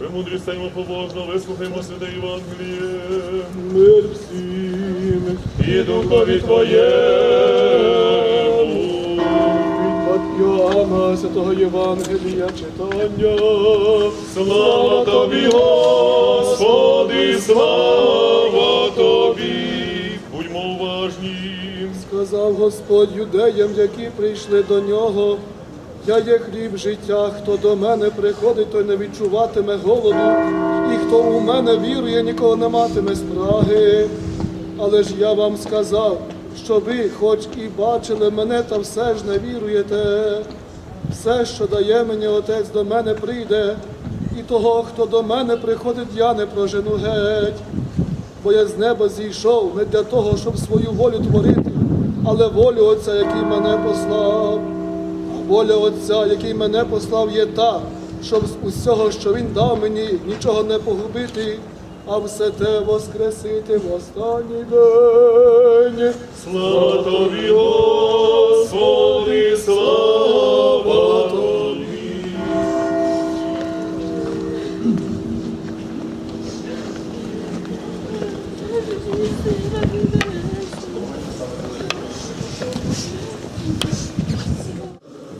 Премудрість йому побожно, вислухаймо святе Євангеліє. Мир всім. І духові Твоєму. Від Йоанна Святого Євангелія читання. Слава Тобі, Господи, слава Тобі. Будьмо уважні. Сказав Господь юдеям, які прийшли до нього. Я є хліб життя, хто до мене приходить, той не відчуватиме голоду, і хто у мене вірує, нікого не матиме спраги. Але ж я вам сказав, що ви, хоч і бачили мене, та все ж не віруєте. Все, що дає мені Отець, до мене прийде, і того, хто до мене приходить, я не прожену геть. Бо я з неба зійшов не для того, щоб свою волю творити, але волю Отця, який мене послав. Воля Отця, який мене послав, є та, щоб з усього, що Він дав мені, нічого не погубити, а все те воскресити в останній день. Слава Тобі, Господи, слава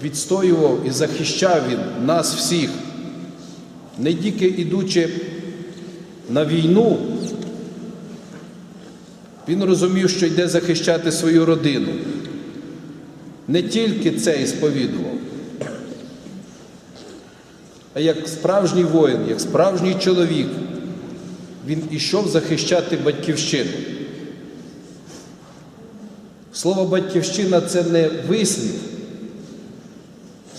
відстоював і захищав він нас всіх, не тільки ідучи на війну, він розумів, що йде захищати свою родину. Не тільки це і сповідував, а як справжній воїн, як справжній чоловік, він ішов захищати батьківщину. Слово батьківщина це не вислів.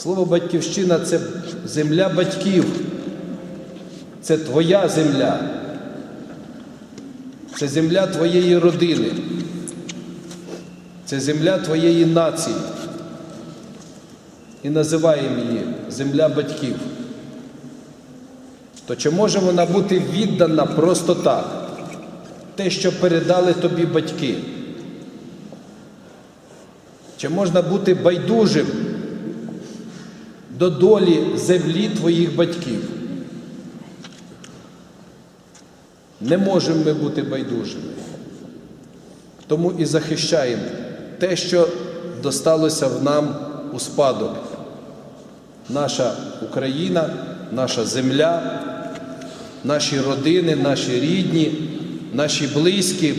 Слово батьківщина це земля батьків. Це твоя земля. Це земля твоєї родини. Це земля твоєї нації. І називаємо її земля батьків. То чи може вона бути віддана просто так? Те, що передали тобі батьки? Чи можна бути байдужим до долі землі твоїх батьків? Не можемо ми бути байдужими. Тому і захищаємо те, що досталося в нам у спадок. Наша Україна, наша земля, наші родини, наші рідні, наші близькі,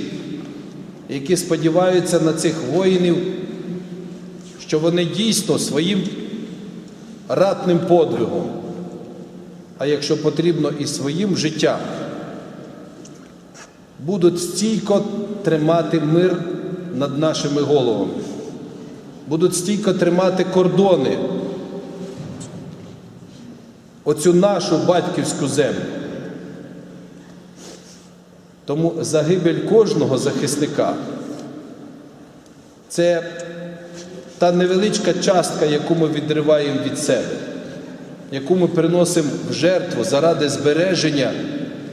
які сподіваються на цих воїнів, що вони дійсно своїм ратним подвигом, а якщо потрібно і своїм життям, будуть стійко тримати мир над нашими головами, будуть стійко тримати кордони, оцю нашу батьківську землю. Тому загибель кожного захисника це та невеличка частка, яку ми відриваємо від себе, яку ми приносимо в жертву заради збереження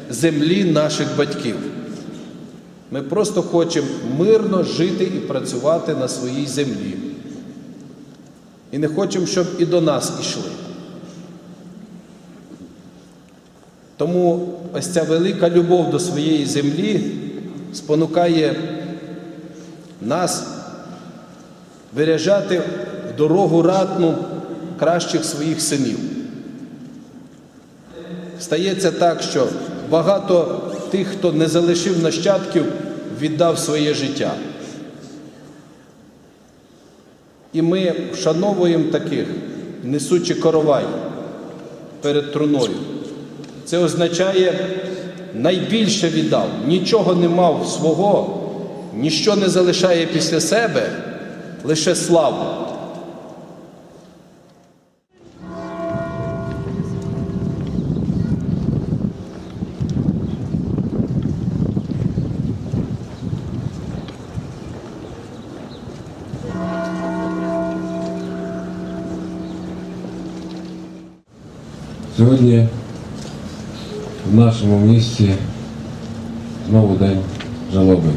землі наших батьків. Ми просто хочемо мирно жити і працювати на своїй землі. І не хочемо, щоб і до нас ішли. Тому ось ця велика любов до своєї землі спонукає нас виряжати дорогу ратну кращих своїх синів. Стається так, що багато тих, хто не залишив нащадків, віддав своє життя. І ми вшановуємо таких, несучи коровай перед труною. Це означає найбільше віддав, нічого не мав свого, ніщо не залишає після себе, лише славу. Сьогодні в нашому місті знову день жалоби.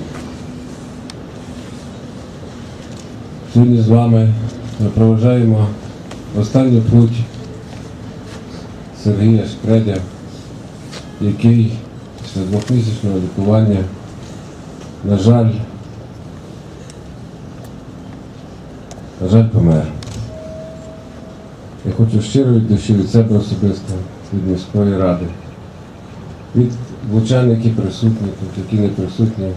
Сьогодні з вами проважаємо останню путь Сергія Шкредя який після двохмісячного лікування, на жаль, на жаль, помер. Я хочу щиро від душі від себе особисто, від міської ради, від влучан, які присутні тут, які не присутні,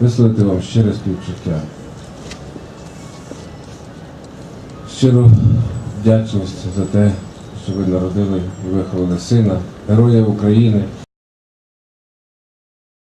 висловити вам щире співчуття. Щиру вдячність за те, що ви народили і виховали сина, героя України,